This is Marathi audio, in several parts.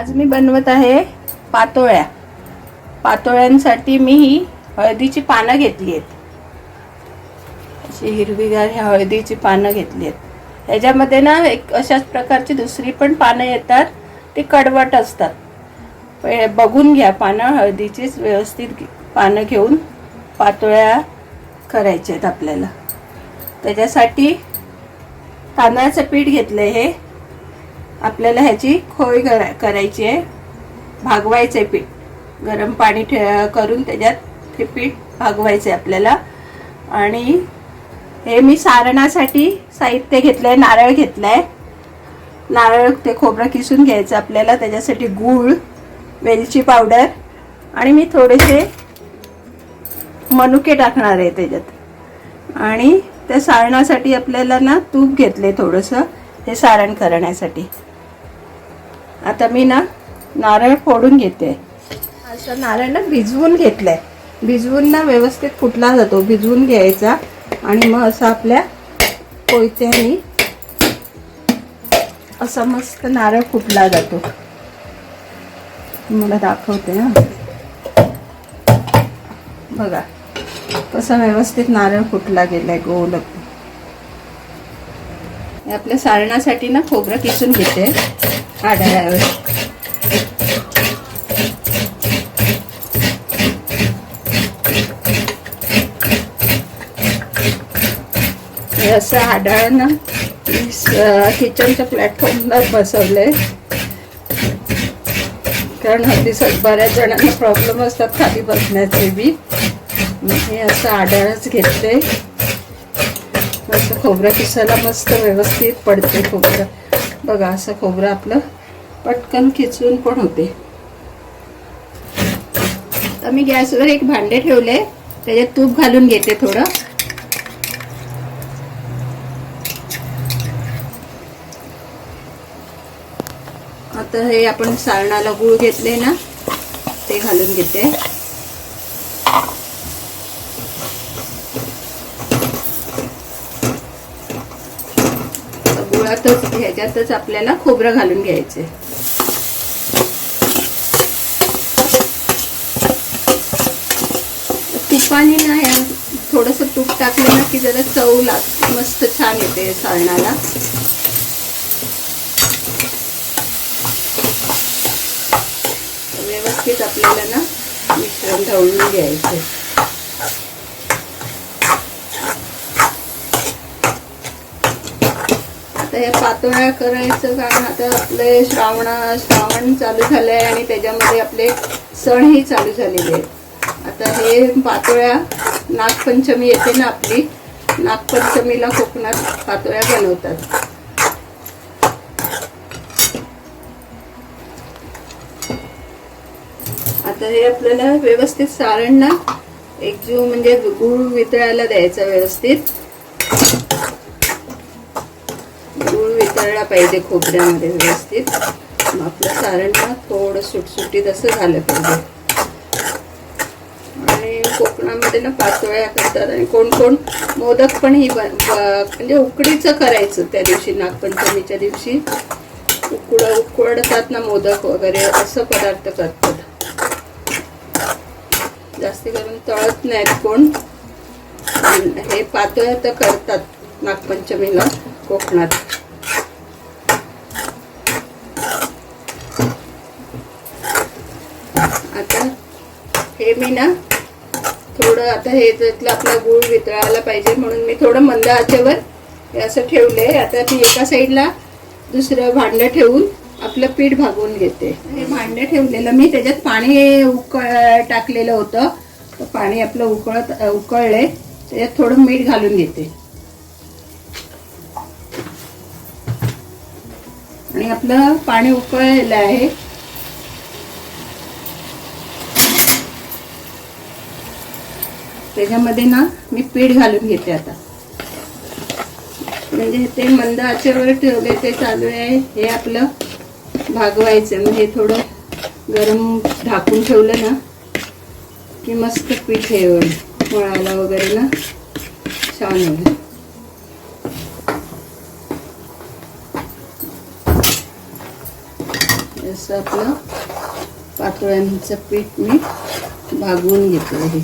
आज मी बनवत आहे पातोळ्या. पातोळ्यांसाठी मी ही हळदीची पानं घेतली आहेत. अशी हिरवीगार ह्या हळदीची पानं घेतली आहेत. ह्याच्यामध्ये ना एक अशाच प्रकारची दुसरी पण पानं येतात ती कडवट असतात. बघून घ्या पानं हळदीचीच व्यवस्थित पानं घेऊन पातोळ्या करायच्या आहेत आपल्याला. त्याच्यासाठी तांदळाचं पीठ घेतलं हे. आपल्याला ह्याची खोय करायची आहे. भागवायचं आहे पीठ. गरम पाणी ठे करून त्याच्यात हे पीठ भागवायचं आहे आपल्याला. आणि हे मी सारणासाठी साहित्य घेतलं आहे नारळ घेतलं आहे नारळ ते खोबरं किसून घ्यायचं आपल्याला त्याच्यासाठी गूळ वेलची पावडर आणि मी थोडेसे मनुके टाकणार आहे त्याच्यात. आणि त्या सारणासाठी आपल्याला ना तूप घेतले थोडंसं हे सारण करण्यासाठी. आता मी ना नारळ फोडून घेते. असं नारळ ना भिजवून घेतलंय. भिजवून ना व्यवस्थित फुटला जातो. भिजवून घ्यायचा आणि मग असं आपल्या कोयत्याने असा मस्त नारळ फुटला जातो. मला दाखवते ना बघा कसा व्यवस्थित नारळ फुटला गेलाय गोल आपल्या सारणासाठी ना खोबरं किसून घेते आढळ्यावर हे असं आढळ ना किचनच्या प्लॅटफॉर्मला बसवलंय. कारण हल्ली बऱ्याच जणांना प्रॉब्लेम असतात खाली बसण्याचे बी. मी असं आढळच घेते असं खोबरं किसायला मस्त व्यवस्थित पडते खोबरं. बघा असं खोबरं आपलं पटकन खिचून पण होते. तर मी गॅसवर एक भांडे ठेवले. त्याच्यात तूप घालून घेते थोडं. आता हे आपण सारणाला गूळ घेतले ना ते घालून घेते. मुळातच ह्याच्यातच आपल्याला खोबरं घालून घ्यायचे. तुपाने ना ह्या थोडंसं तूप टाकलं ना की जरा चव लाग मस्त छान येते सारणाला व्यवस्थित आपल्याला ना मिश्रण ढवळून घ्यायचं. आता हे पातोळ्या करायचं कारण आता आपले श्रावण श्रावण चालू झालंय आणि त्याच्यामध्ये आपले सणही चालू झालेले आहेत. आता हे पातोळ्या नागपंचमी येते ना आपली नागपंचमीला कोकणात पातोळ्या बनवतात. आता हे आपल्याला व्यवस्थित सारण ना एकजीव म्हणजे गुळ वितळायला द्यायचा व्यवस्थित. गुळ पाहिजे खोबऱ्यामध्ये व्यवस्थित. मग आपलं सारण ना थोडं सुटसुटीत असं झालं पाहिजे. आणि कोकणामध्ये ना पातोळ्या करतात आणि कोण कोण मोदक पण ही बन म्हणजे उकडीचं करायचं त्या दिवशी नागपंचमीच्या दिवशी. उकड उकडतात ना मोदक वगैरे असं पदार्थ करतात. जास्ती करून तळत नाहीत कोण. हे पातोळ्या तर करतात नागपंचमीला कोकणात आता हे मी ना थोडं आता हे त्यातलं आपला गूळ वितळायला पाहिजे म्हणून मी थोडं मंद आचेवर हे असं ठेवलंय. आता मी एका साईडला दुसरं भांडं ठेवून आपलं पीठ भागवून घेते. हे भांडं ठेवलेलं मी त्याच्यात पाणी उकळ टाकलेलं होतं. तर पाणी आपलं उकळत उकळले त्याच्यात थोडं मीठ घालून घेते. आणि आपलं पाणी उकळलेलं आहे. त्याच्यामध्ये ना मी पीठ घालून घेते आता. म्हणजे ते मंद आचेवर ठेवले ते चालू आहे. हे आपलं भागवायचं. म्हणजे थोडं गरम ढाकून ठेवलं ना की मस्त पीठ हे मळायला वगैरे ना छान होईल. जसं आपलं पातोळ्यांचं पीठ मी भागवून घेतलं आहे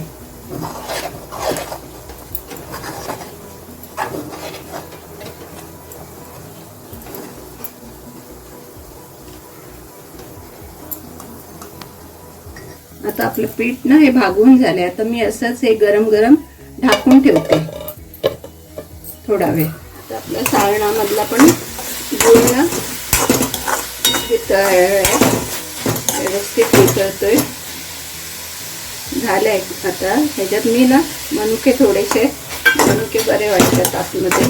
आता आपलं पीठ ना हे भागून झाले आता मी असंच हे गरम गरम ढाकून ठेवते. थोडा वेळ. आता आपल्या सारणामधला पण गुळ ना व्यवस्थित वितळतोय झालंय आता. ह्याच्यात मी ना मनुके थोडेसे मनुके बरे वाटतात आतमध्ये.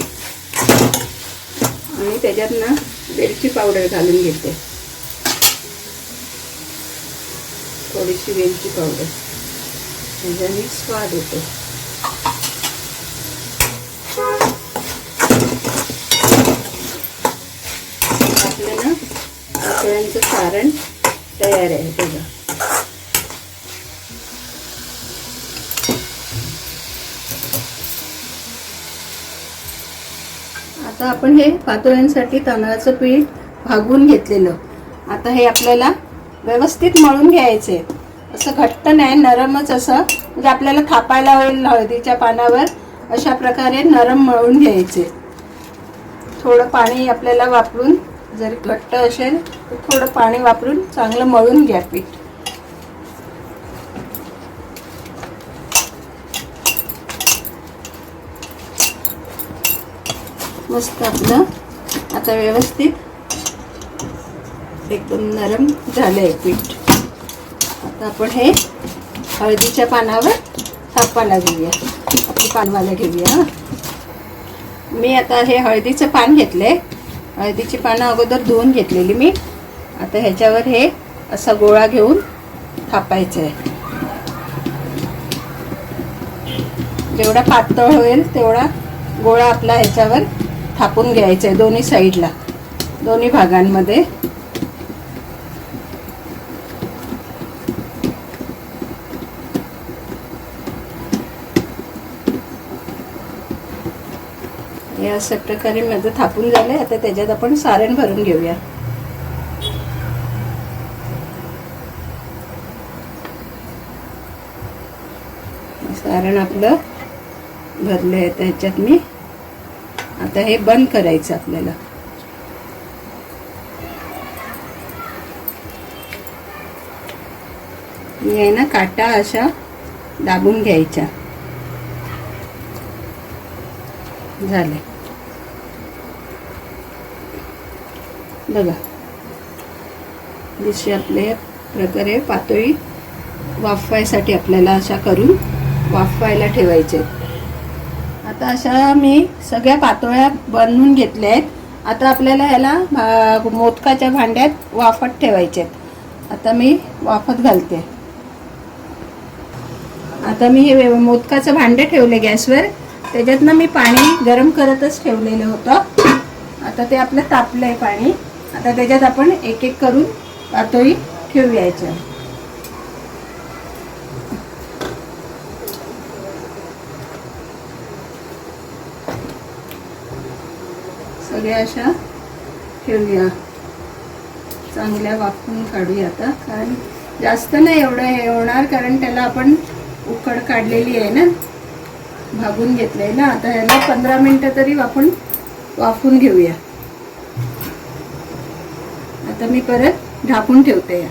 आणि त्याच्यात ना वेलची पावडर घालून घेते. थोडीशी वेलची पावडर त्याच्याने म्हणजे स्वाद येतो. आपलं ना पातोळ्यांचं सारण तयार आहे त्याचं आता आपण हे पातोळ्यांसाठी तांदळाचं पीठ भागून घेतलेलं. आता हे आपल्याला व्यवस्थित मळून घ्यायचे. असं घट्ट नाही नरमच असं म्हणजे आपल्याला थापायला होईल हळदीच्या पानावर अशा प्रकारे नरम मळून घ्यायचे. थोडं पाणी आपल्याला वापरून जर घट्ट असेल तर थोडं पाणी वापरून चांगलं मळून घ्या पीठ. मस्त आपलं आता व्यवस्थित एकदम नरम झालं आहे पीठ. आता आपण हे हळदीच्या पानावर थापायला घेऊया. आपण पानवाला घेऊया मी आता हे हळदीचं पान घेतले हळदीची पानं अगोदर धुवून घेतलेली मी. आता ह्याच्यावर हे असा गोळा घेऊन थापायचं आहे जेवढा पातळ होईल तेवढा गोळा आपला ह्याच्यावर थापून घ्यायचा आहे दोन्ही साईडला. दोन्ही भागांमध्ये. हे अशा प्रकारे माझं थापून झालंय. आता त्याच्यात आपण सारण भरून घेऊया. सारण आपलं भरलं आहे त्याच्यात मी आता हे बंद करायचं आपल्याला. मी आहे ना काटा अशा दाबून घ्यायच्या. झाले बघा. जशी आपले प्रकारे पातळी वाफवायसाठी आपल्याला अशा करून वाफवायला ठेवायचे. आता अशा मी सगळ्या पातोळ्या बनवून घेतल्या आहेत. आता आपल्याला ह्याला भा- मोदकाच्या भांड्यात वाफत ठेवायचे आहेत. आता मी वाफत घालते. आता मी हे मोदकाचं भांडे ठेवले गॅसवर. त्याच्यातनं मी पाणी गरम करतच ठेवलेलं होतं. आता ते आपलं तापलं आहे पाणी. आता त्याच्यात आपण एक एक करून पातोळी ठेवूयाच्या सगळ्या अशा ठेवूया. चांगल्या वाफून काढूया आता कारण जास्त नाही एवढं हे होणार कारण त्याला आपण उकड काढलेली आहे ना भागून घेतलंय ना. आता ह्याला पंधरा मिनटं तरी आपण वाफून घेऊया. आता मी परत ढाकून ठेवते या.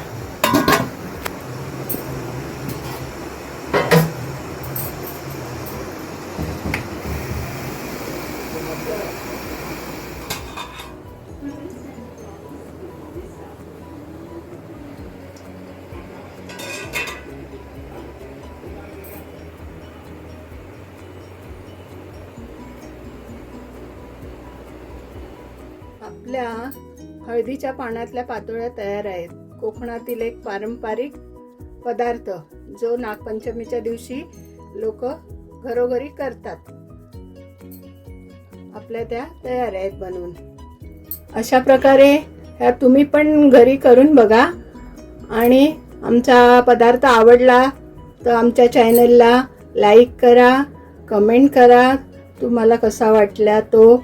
आपल्या हळदीच्या पानातल्या पातोळ्या तयार आहेत. कोकणातील एक पारंपरिक पदार्थ जो नागपंचमीच्या दिवशी लोक घरोघरी करतात. आपल्या त्या तयार आहेत बनवून. अशा प्रकारे ह्या तुम्ही पण घरी करून बघा. आणि आमचा पदार्थ आवडला तर आमच्या चॅनलला लाईक करा कमेंट करा. तुम्हाला कसा वाटला तो